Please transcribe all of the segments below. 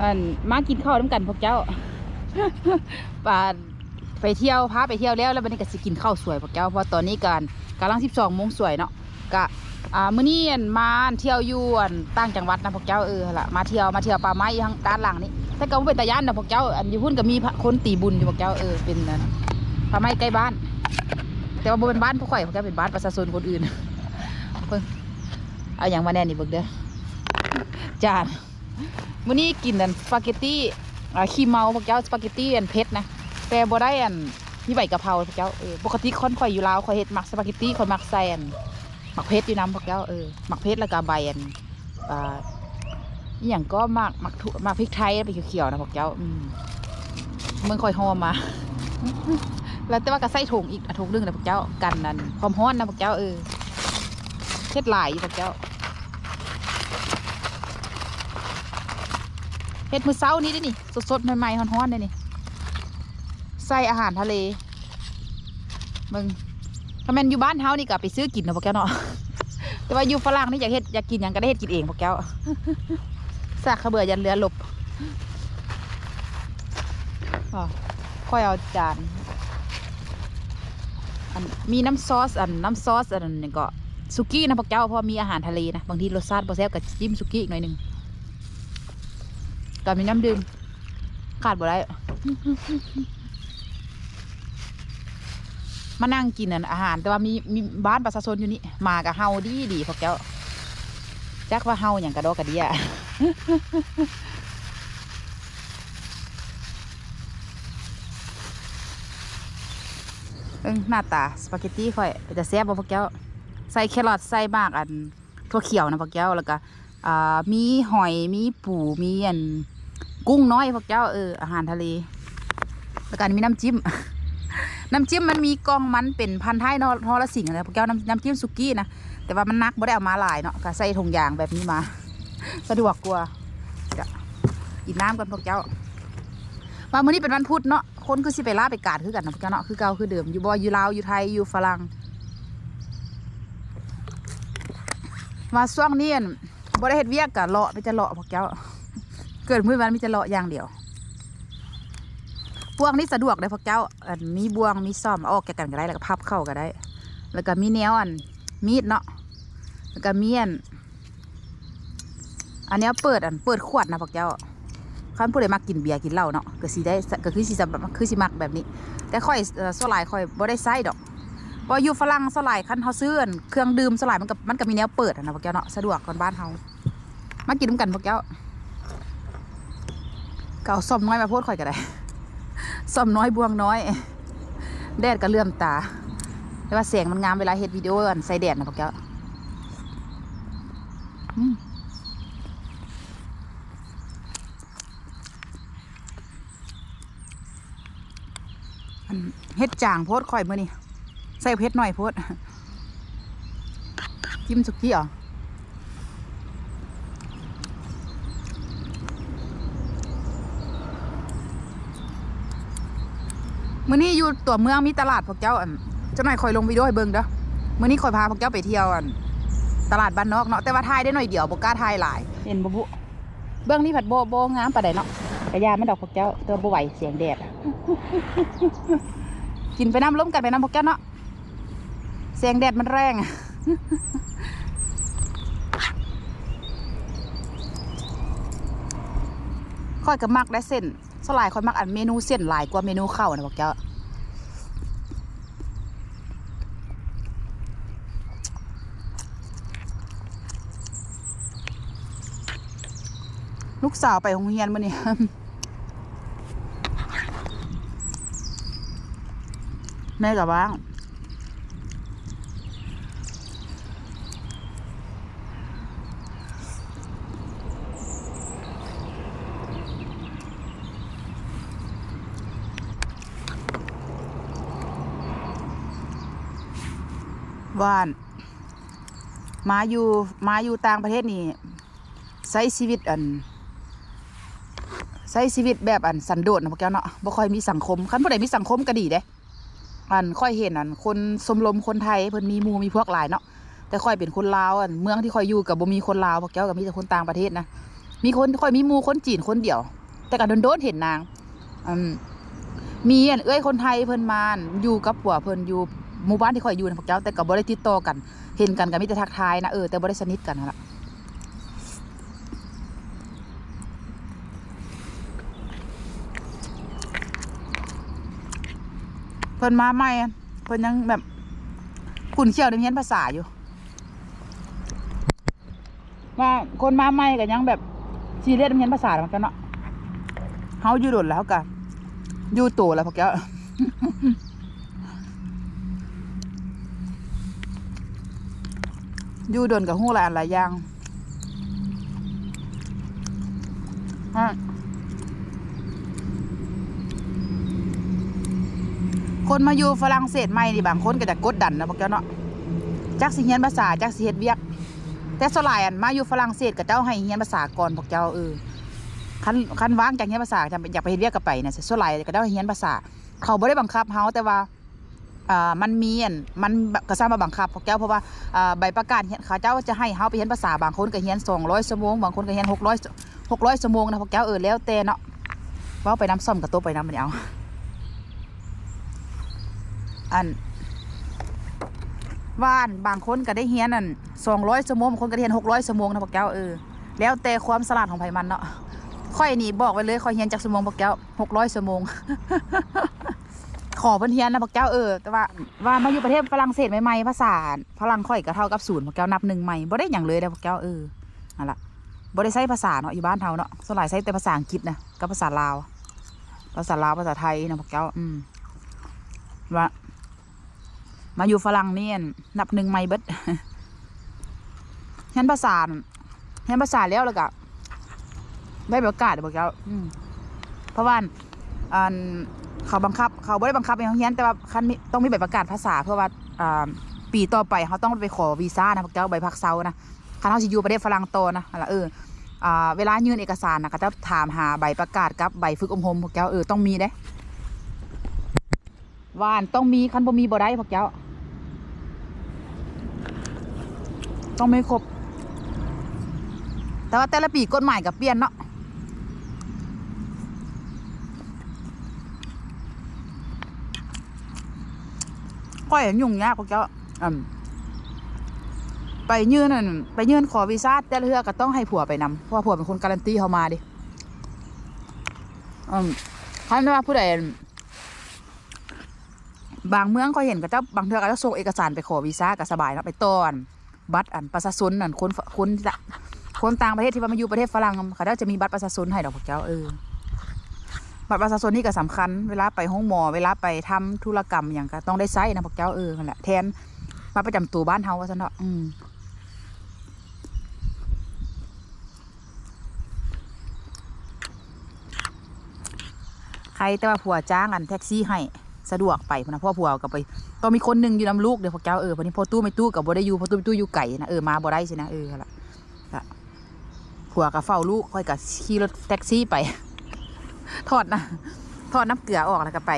อันมากินข้าวน้ำกันพวกเจ้าป่าไปเที่ยวพาไปเที่ยวแล้วแล้ววันนี้ก็สิกินข้าวสวยพวกเจ้าเพราะตอนนี้การกำลังสิบสองโมงสวยเนาะกะอ่ามื้อนี้อันมาเที่ยวยู่อันต่างจังหวัดนะพวกเจ้าเออหั่นละมาเที่ยวมาเที่ยวป่าไม้ทางด้านหลังนี้แต่ก็บ่เป็นตาย่านนะพวกเจ้าอันอยู่พุ่นก็มีคนตีบุญอยู่พวกเจ้าเออเป็นอันป่าไม้ใกล้บ้าน แต่ว่าเป็นบ้านพวกข่อยพวกเจ้าเป็นบ้านประชาชนคนอื่นเพิ่งเอาอย่างมาแน่นี่เบิกเด้อจาน มื้อนี้กินอันสปาเกตตี้อ่าขี้เมาพวกเจ้าสปาเกตตี้อันเผ็ดนะแต่บ่ได้อันมีใบกะเพราพวกเจ้าเออปกติคนข่อยอยู่ลาวข่อยเฮ็ดมักสปาเกตตี้ข่อยหมักใส่อันมักเผ็ดอยู่นํพวกเจ้าเออหมักเผ็ดแล้วก็ใบอันอ่าอหย่างก็หมักหมักถั่วมักพริกไทยไปเขียวๆนะพวกเจ้าอืมมืองข่อยหอมมา แล้วแต่ว่าก็ใส่ถุงอีกอะถุงนึงนะพวกเจ้ากันนั่นความร้อนนะพวกเจ้าเออเฮ็ดหลายอยู่พวกเจ้า เฮ็ดมือเช้านี้ได้นี่สดๆใหม่ๆฮ้อนๆได้นี่ใส่อาหารทะเลมึงถ้าแม่นอยู่บ้านเฮานี่ก็ไปซื้อกินเนาะพวกแก้วเนาะแต่ว่าอยู่ฝรั่งนี่อยากเฮ็ดอยากกินหยังก็ได้เฮ็ดกินเองพวกแก้วสากขเบื่อยันเรือหลบอค่อยเอาจานอันมีน้ำซอสอันน้ำซอสอันนี้ก็สุกี้นะพวกเจ้าเพราะมีอาหารทะเลนะบางทีรสชาติบ่แซ่บก็จิ้มสุกี้อีกหน่อยหนึง กับมีน้ำดื่มขาดบ่ได้มานั่งกินอาหาร แต่ว่ามีมีบ้านประชาชนอยู่นี่มากับเฮาดีดีพวกแก้วจักว่าเฮาอย่างกระดอกกระเดียเอิงหน้าตาสปาเกตตี้ค่อยจะแซ่บบ่พวกแก้วใส่แครอทใส่มากอันถั่วเขียวนะพวกแก้วแล้วก็มีหอยมีปูมีอัน กุ้งน้อยพวกเจ้าเอออาหารทะเลแล้วก็มีน้ำจิ้ม น้ำจิ้มมันมีกองมันเป็นพันท้ายนอทอละสิ่งอะไรพวกเจ้าน้ำน้ำจิ้มสุกี้นะแต่ว่ามันนักบ่ได้เอามาหลายเนาะก็ใส่ถุงยางแบบนี้มาสะดวกกว่าจะกินน้ำกันพวกเจ้าว่ามื้อนี้เป็นวันพุธเนาะคนคือสิไปล่าไปกาดคือกันนะพวกเจ้าเนาะคือเก่าคือเดิมอยู่บ่อยู่ลาวอยู่ไทยอยู่ฝรั่งว่าช่วงนี้อั่นบ่ได้เฮ็ดเวียกกะเลาะไปจะเลาะพวกเจ้า เกิดมื้อวันมีจะเลาะอย่างเดียวพวกนี้สะดวกเลยพวกเจ้าอันมีบ่วงมีซ่อมออกแกกันก็ได้แล้วก็พับเข้าก็ได้ แล้วก็มีแนวอันมีดเนาะแล้วก็มีอันอันนี้เปิดอันเปิดขวดนะพวกเจ้าคันผู้ใดมักกินเบียร์กินเหล้าเนาะก็สิได้ก็คือสิสำหรับคือสิมักแบบนี้ แต่ค่อยสลายค่อยบ่ได้ใส่ดอกเพราอยู่ฝรั่งสลายคันเขาซื้อนเครื่องดื่มสลายมันก็มันก็มีแนวเปิดนะพวกเจ้าเนาะสะดวกกว่าบ้านเฮามากินน้ำกันพวกเจ้า เก่าซ่อมน้อยมาโพดข่อยก็ได้ซ่อมน้อยบวงน้อย แดดก็เลื่อมตา แต่ว่าแสงมันงามเวลาเฮ็ดวิดีโออันใส่แดดนะพวกเจ้าเฮ็ดจางโพดข่อยมื่อนี่ใส่เพชรหน่อยโพดจิ้มสุกี้เหรอ มื่อนี้อยู่ตัวเมืองมีตลาดพวกเจ้าอันเจ้าหน่อยคอยลงวิดีโอให้เบิ่งเด้อมื่อนี้คอยพาพวกเจ้าไปเที่ยวอันตลาดบ้านนอกเนาะแต่ว่าทายได้หน่อยเดียวบ่กล้าทายหลาย เห็นบ่บุเบื้องนี้ผัดโบโบงามปานใดเนาะกระยามันดอกพวกเจ้าตัวบ่ไหวเสียงแดดกินไปน้ำล้มกันไปน้ำพวกเจ้าเนาะเสียงแดดมันแรงค่อยก็มักได้เส้น สลายค่อยมักอันเมนูเส้นหลายกว่าเมนูข้าวนะบอกเจ้าลูกสาวไปโรงเรียนมาเนี่ยแม่กับว่าง ว่านมาอยู่มาอยู่ต่างประเทศนี่ใช้ชีวิตอันใช้ชีวิตแบบอันสันโดษนะพวกแกเนาะบ่ค่อยมีสังคมคันผู้ใดมีสังคมก็ดีเด้อันค่อยเห็นอันคนสมรมคนไทยเพิ่นมีมูมีพวกหลายเนาะแต่ค่อยเป็นคนลาวอันเมืองที่ค่อยอยู่กับบ่มีคนลาวพวกแก้วก็มีแต่คนต่างประเทศนะมีคนค่อยมีมูคนจีนคนเดียว แต่ก็โดนๆเห็นนางอืมมีอันเอ้ยคนไทยเพิ่นมาอยู่กับผัวเพิ่นอยู่ หมู่บ้านที่ข่อยอยู่นะพวกเจ้าแต่ก็บ่ได้ติดต่อกัน เห็นกันก็มีแต่ทักทายนะเออแต่บ่ได้สนิทกันนั่นล่ะเพิ่นมาใหม่เพิ่นยังแบบขุ่นเชี่ยวในเรียนภาษาอยู่ว่าคนมาใหม่ก็ยังแบบซีเรียสในเรียนภาษาเหมือนกันเนาะเฮาอยู่โดนแล้วก็อยู่โตแล้วพวกแก อยู่โดนกับหูหลายอันหลายอย่างอะคนมาอยู่ฝรั่งเศสใหม่นี่บางคนก็จะกดดันนะพวกเจ้าเนาะจักสิเฮียนภาษาจักสิเฮ็ดเวียก แต่สลายอันมาอยู่ฝรั่งเศสกับเจ้าให้เฮียนภาษาก่อนพวกเจ้าเออคันคันว่างจากเฮียนภาษาจำอยากไปเฮ็ดเวียกกับไปเนี่ยสลายกับเจ้าให้เฮียนภาษา เขาบ่ได้บังคับเฮาแต่ว่า มันมีอันมันก็สร้ามาบังคับพวกเจ้าเพราะว่าใบประกาศเฮียนเขาเจ้าจะให้เฮาไปเฮียนภาษาบางคนก็เฮียน200ชั่วโมงบางคนก็เฮียน600 600ชั่วโมงนะพวกเจ้าเออแล้วแต่เนาะว้าไปน้ำส้มกับต๊ะไปน้ำมันเอาอันว่านบางคนก็ได้เฮียนอันสองร้อยชั่วโมงบางคนก็เฮียนหกร้อยชั่วโมงนะพวกเจ้าเออแล้วแต่ความสลาดของไผมันเนาะค่อยนี่บอกไว้เลยค่อยเฮียนจากชั่วโมงพวกเจ้าหกร้อยชั่วโมง ขอเพิ่นเฮียนนะพวกเจ้าเออแต่ว่าว่ามาอยู่ประเทศฝรั่งเศสใหม่ๆภาษาฝรั่งค่อยก็เท่ากับศูนย์พวกเจ้านับหนึ่งใหม่บ่ได้อย่างเลยนะพวกเจ้าเออนั่นล่ะบ่ได้ใช้ภาษาเนาะอยู่บ้านเฮาเนาะส่วนหลายใช้แต่ภาษาอังกฤษนะกับภาษาลาวภาษาลาวภาษาไทยนะพวกเจ้าอืมว่ามาอยู่ฝรั่งเนี่อั่นนับหนึ่งไม่เบิดเห็นภาษาน่ะเห็นภาษาแล้วแล้วก็ได้ประกาศบอกแล้วอืมเพราะว่าอัน เขาบังคับ เขาไม่ได้บังคับให้เขาเฮียนแต่ว่าคันมีต้องมีใบประกาศภาษาเพื่อว่าอ่าปีต่อไปเขาต้องไปขอวีซ่านะพวกเจ้าใบพักเซานะคันเขาสิอยู่ประเทศฝรั่งโตนะอะไรเอออ่าเวลายื่นเอกสารนะก็จะถามหาใบประกาศกับใบฝึกอบรมพวกเจ้าเออต้องมีเด้วานต้องมีคันบ่มีบ่ได้พวกเจ้า ต้องไม่ครบ แต่ว่าแต่ละปีกฎหมายกับเปลี่ยนเนาะ ค่อยยุ่งยากพวกเจ้าไปยื่นนั่นไปยื่นขอวีซ่าแต่ละเทือก็ต้องให้ผัวไปนำเพราะผัวเป็นคนการันตีเขามาดิท่านว่าผู้ใดบางเมืองก็เห็นก็จ้าบางเทือก็จะส่งเอกสารไปขอวีซ่าก็สบายนะไปต้อน บัตรอันประชาชนนั่นคนคนคนต่างประเทศที่ว่ามาอยู่ประเทศฝรั่งเขาจะมีบัตรประชาชนให้ดอกพวกเจ้าเออ บัตรประชาชนนี่ก็สำคัญเวลาไปห้องหมอเวลาไปทำธุรกรรมอย่างก็ต้องได้ใช้นะพวกเจ้าเออนั่นแหละแทนบัตรประจำตัวบ้านเฮาว่าซะเนาะอืมใครแต่ว่าผัวจ้างอันแท็กซี่ให้สะดวกไปพนะพราะผัวก็ไปต้องมีคนหนึ่งอยู่นำลูกเดี๋ยวพวกเจ้าเออวันนี้พอตู้ไม่ตู้กับบ่ได้อยู่พอตู้ไม่ตู้อยู่ไก่นะเออมาบ่ได้สินะเออละละผัวก็เฝ้าลูกค่อยก็ขี่รถแท็กซี่ไป ทอดนะทอดน้ำเกลือออกแล้วก็ไป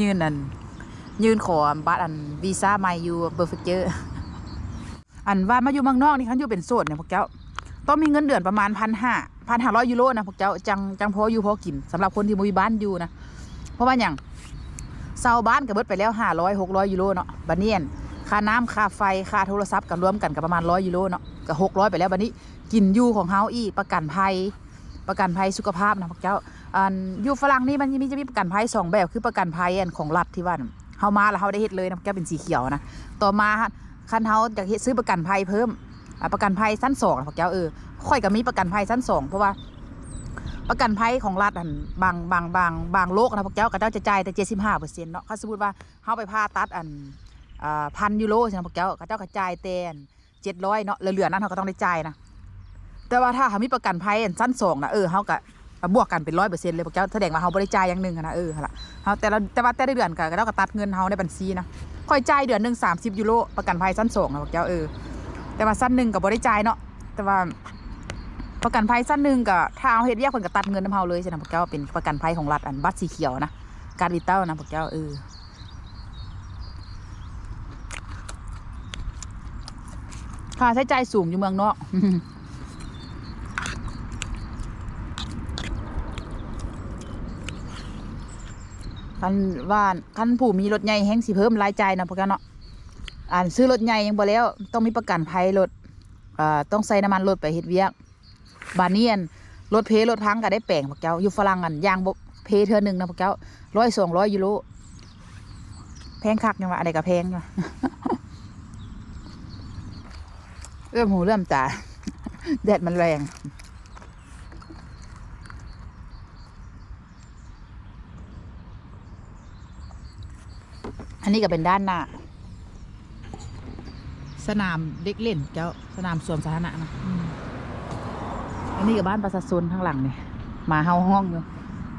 ยืนอันยืนขอบัตรอันวีซ่าม่อยู่เบอร์ฟิเจอร์อันว่ามาอยู่เมืองนอกนี่คันอยู่เป็นโสดเนี่ยพวกเจ้าต้องมีเงินเดือนประมาณพันห้าพันห้าร้อยยูโรนะพวกเจ้าจังจังพออยู่พอกินสำหรับคนที่มีบ้านอยู่นะเพราะว่าอย่างเซาบ้านก็เบิดไปแล้วห้าร้อยหกร้อยยูโรเนาะบัดเนียนค่าน้ำค่าไฟค่าโทรศัพท์กันรวมกันก็ประมาณร้อยยูโรเนาะก็หกร้อยไปแล้วบัดนี้กินอยู่ของเฮาอีกประกันภัย ประกันภัยสุขภาพนะพวกเจ้า อันอยู่ฝรั่งนี่มันมีจะมีประกันภัยสองแบบคือประกันภัยอันของรัฐที่ว่าเฮามาแล้วเฮาได้เฮ็ดเลยนะพวกเป็นสีเขียวนะต่อมาคันเฮาอยากเฮ็ดซื้อประกันภัยเพิ่มประกันภัยสั้นสองนะพวกเจ้าเออค่อยก็มีประกันภัยสั้นสองเพราะว่าประกันภัยของรัฐอันบางบางบางบางโรคนะพวกเจ้าก็เจ้าจะจ่ายแต่เจ็ดสิบห้าเปอร์เซ็นต์เนาะถ้าสมมติว่าเขาไปผ่าตัดอันอ่าพันยูโรใช่ไหมพวกเจ้าก็เจ้าก็จ่ายแต่เจ็ดร้อยเนาะเหลือๆนั้นเขาก็ต้องได้จ่ายนะแต่ว่าถ้าเขามีประกันภัยอันสั้นสองนะเออเขาก็ บวกกันเป็นร้อยเปอร์เซ็นต์เลยพวกเจ้าแสดงว่าเขาบริจ่ายอย่างหนึ่งอะนะเออหั่นล่ะเขาแต่ละแต่ว่าแต่ละเดือนก็เจ้าก็ตัดเงินเขาในบัญชีนะค่อยจ่ายเดือนหนึ่งสามสิบยูโรประกันภัยสั้นสองนะพวกเจ้าเออแต่ว่าสั้นหนึ่งกับบริจ่ายเนาะแต่ว่าประกันภัยสั้นหนึ่งกับถ้าเอาเฮ็ดเรียกคนก็ตัดเงินน้ำเฮาเลยใช่ไหมพวกเจ้าเป็นประกันภัยของรัฐอันบัตรสีเขียวนะการวิเต้านะพวกเจ้าเออค่าใช้จ่ายสูงอยู่เมืองนอก คันว่าคันผู้มีรถใหญ่แฮงสิเพิ่มรายจ่ายนะพวกกันเนาะอ่านซื้อรถใหญ่ยังบ่แล้ว ต้องมีประกันภัยรถอ่าต้องใส่น้ำมันรถไปเฮ็ดเวียกบานเนียนรถเพรถพังก็ได้แปลงพวกเจ้าอยู่ฝรั่งกันยางบเพเทื่อหนึงนะพวกเจ้าร้อยสองร้อยยูโรแพงคักยังว่าอะไรก็แพงเริ่มหูเริ่มตาแดดมันแรง นนี้ก็เป็นด้านหน้า สนามเด็กเล่นเจ้าสนามสวนสาธารณะนะอืมอันนี้กับบ้านประชาชนข้างหลังนี่หมาเฮาห้องอยู่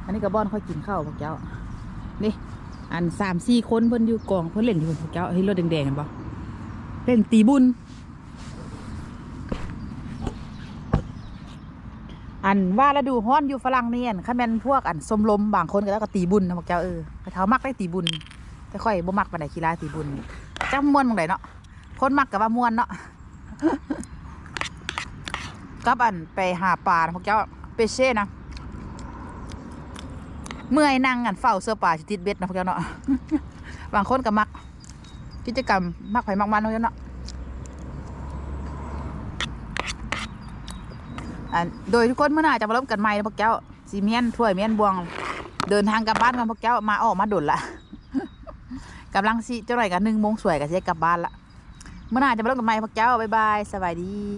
อันนี้กับบ้านค่อยกินข้าวพวกเจ้า นี่ อันสามสี่คนเพิ่นอยู่กองเพิ่นเล่นอยู่พวกเจ้าเฮ้ยรถแดงๆกันปะเล่นตีบุญอันว่าแล้วดูฮ้อนอยู่ฝรั่งเนี่ยคันแม่นพวกอันสมลมบางคนก็แล้วก็ตีบุญนะพวกเจ้าเออไปเท้ามักได้ตีบุญ แต่ค่อยบ่มักปานใดกีฬาตีบุญจักม่วนบางใดเนาะคนมักกับว่าม่วนเนาะกับอันไปหาปลาพวกเจ้าเปเช่นะเมื่อยนั่งอันเฝ้าเสื้อป่าสิติดเบ็ดนะพวกเจ้าเนาะบางคนก็มัก กิจกรรมมักไผมักมันพวกเจ้าเนาะอันโดยทุกคนเมื่อหน้าจะมาลบกันใหม่นะพวกเจ้าสีเมียนถ้วยเมียนบวง เดินทางกลับบ้านกันพวกเจ้ามาออกมาดุนละ กำลังสิเจ้าหน่อยกันหนึ่งโมงสวยกับจะได้กลับบ้านละเมื่อหน้าจะมาลงกับไม้พักเจ้าบ๊ายบายสวัสดี